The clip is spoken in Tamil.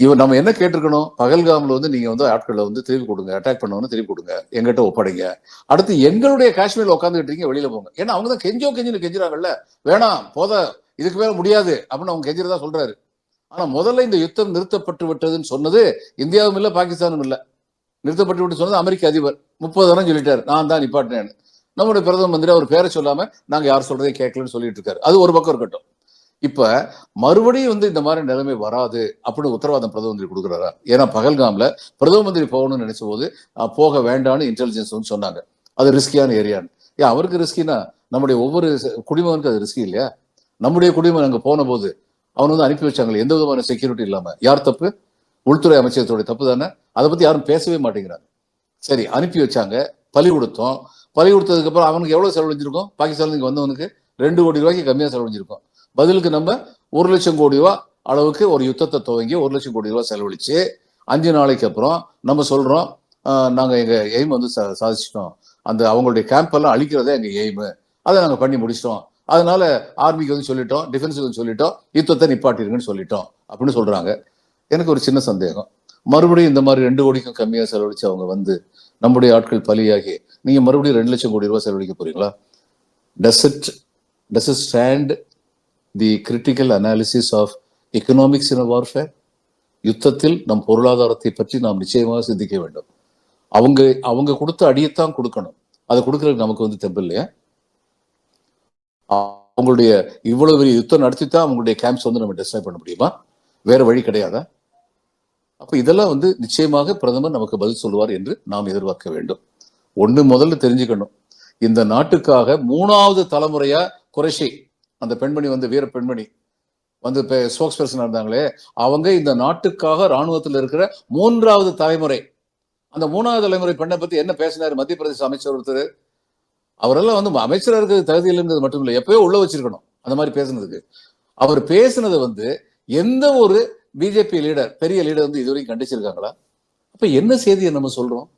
இவன் நம்ம என்ன கேட்டிருக்கணும்? பகல்காமில் வந்து நீங்க வந்து ஆட்களை வந்து திருப்பி கொடுங்க அட்டாக் பண்ணவனு திருப்பி கொடுங்க எங்கிட்ட ஒப்படைங்க. அடுத்து எங்களுடைய காஷ்மீர்ல உட்காந்துட்டு இருக்கீங்க வெளியில போங்க. ஏன்னா அவங்க தான் கெஞ்சோ கெஞ்சின்னு கெஞ்சுறாங்கல்ல. வேணாம் போத இதுக்கு மேல முடியாது அப்படின்னு அவங்க கெஞ்சிரதா சொல்றாரு. ஆனா முதல்ல இந்த யுத்தம் நிறுத்தப்பட்டு விட்டதுன்னு சொன்னது இந்தியாவும் இல்ல பாகிஸ்தானும் இல்ல. நிறுத்தப்பட்டு விட்டு சொன்னது அமெரிக்க அதிபர். முப்பது தரம் சொல்லிட்டாரு நான் தான் நிப்பாட்டினேன் நம்முடைய பிரதம மந்திரி அவர் பேரை சொல்லாம நாங்க யார் சொல்றதையும் கேட்கலன்னு சொல்லிட்டு இருக்காரு. அது ஒரு பக்கம் இருக்கட்டும். இப்ப மறுபடியும் வந்து இந்த மாதிரி நிலைமை வராது அப்படின்னு உத்தரவாதம் பிரதம மந்திரி கொடுக்குறாரா? ஏன்னா பகல்காம்ல பிரதம மந்திரி போகணும்னு நினைச்ச போது போக வேண்டாம்னு இன்டெலிஜென்ஸ் வந்து சொன்னாங்க. அது ரிஸ்கியான ஏரியான்னு ஏன் அவருக்கு ரிஸ்கினா நம்முடைய ஒவ்வொரு குடிமகனுக்கு அது ரிஸ்கி இல்லையா? நம்முடைய குடிமகன் அங்கே போன போது அவன் வந்து அனுப்பி வச்சாங்களே எந்த விதமான செக்யூரிட்டி இல்லாம? யார் தப்பு? உள்துறை அமைச்சகத்துடைய தப்பு தானே? அதை பத்தி யாரும் பேசவே மாட்டேங்கிறாங்க. சரி அனுப்பி வச்சாங்க பலி கொடுத்தோம். பலி கொடுத்ததுக்கு அப்புறம் அவனுக்கு எவ்வளவு செலவழிஞ்சிருக்கும்? பாகிஸ்தான்ல வந்தவனுக்கு ரெண்டு கோடி ரூபாய்க்கு கம்மியா செலவழிஞ்சிருக்கும். பதிலுக்கு நம்ம ஒரு லட்சம் கோடி ரூபா அளவுக்கு ஒரு யுத்தத்தை துவங்கி ஒரு லட்சம் கோடி ரூபா செலவழிச்சு அஞ்சு நாளைக்கு அப்புறம் நம்ம சொல்றோம் நாங்கள் எங்கள் எங்க எய்ம் வந்து சா- சாதிச்சிட்டோம். அந்த அவங்களுடைய கேம்ப் எல்லாம் அழிக்கிறதே எங்க எய்மு அதை நாங்கள் பண்ணி முடிச்சிட்டோம். அதனால ஆர்மிக்கு வந்து சொல்லிட்டோம் டிஃபென்ஸுக்கு வந்து சொல்லிட்டோம் யுத்தத்தை நிப்பாட்டிருங்கன்னு சொல்லிட்டோம் அப்படின்னு சொல்றாங்க. எனக்கு ஒரு சின்ன சந்தேகம். மறுபடியும் இந்த மாதிரி ரெண்டு கோடிக்கும் கம்மியாக செலவழிச்சு அவங்க வந்து நம்முடைய ஆட்கள் பலியாகி நீங்கள் மறுபடியும் ரெண்டு லட்சம் கோடி ரூபாய் செலவழிக்க போறீங்களா? Does it does it stand the critical analysis of economics in warfare யுத்தத்தில் நம் பொருளாதாரத்தை பற்றி நாம் நிச்சயமாக சிந்திக்க வேண்டும். அவங்க அவங்க கொடுத்த அடியைத்தான் கொடுக்கணும். அதை கொடுக்கறதுக்கு நமக்கு வந்து தெம்பு இல்லையா? அவங்களுடைய இவ்வளவு பெரிய யுத்தம் நடத்தித்தான் அவங்களுடைய கேம்ப்ஸ் வந்து நம்ம டிஸ்டர்ப் பண்ண முடியுமா? வேற வழி கிடையாதா? அப்ப இதெல்லாம் வந்து நிச்சயமாக பிரதமர் நமக்கு பதில் சொல்லுவார் என்று நாம் எதிர்பார்க்க வேண்டும். ஒண்ணு முதல்ல தெரிஞ்சுக்கணும். இந்த நாட்டுக்காக மூணாவது தலைமுறையா குறைஷை அந்த பெண்மணி வந்து வீர பெண்மணி. வந்து ஸ்போக்ஸ் பர்சன் இருந்தாங்களே அவங்க இந்த நாட்டுக்காக இராணுவத்தில் இருக்கிற மூன்றாவது தலைமுறை. அந்த மூணாவது தலைமுறை பெண்ணை பத்தி என்ன பேசினாரு மத்திய பிரதேச அமைச்சர் ஒருத்தர்? அவரெல்லாம் வந்து அமைச்சராக இருக்கிறது தகுதி இல்லைங்கிறது மட்டும் இல்லை எப்பயோ உள்ள வச்சிருக்கணும் அந்த மாதிரி பேசுனதுக்கு. அவர் பேசுனது வந்து எந்த ஒரு பிஜேபி லீடர் பெரிய லீடர் வந்து இதுவரைக்கும் கண்டிச்சிருக்காங்களா? அப்ப என்ன செய்தியை நம்ம சொல்றோம்?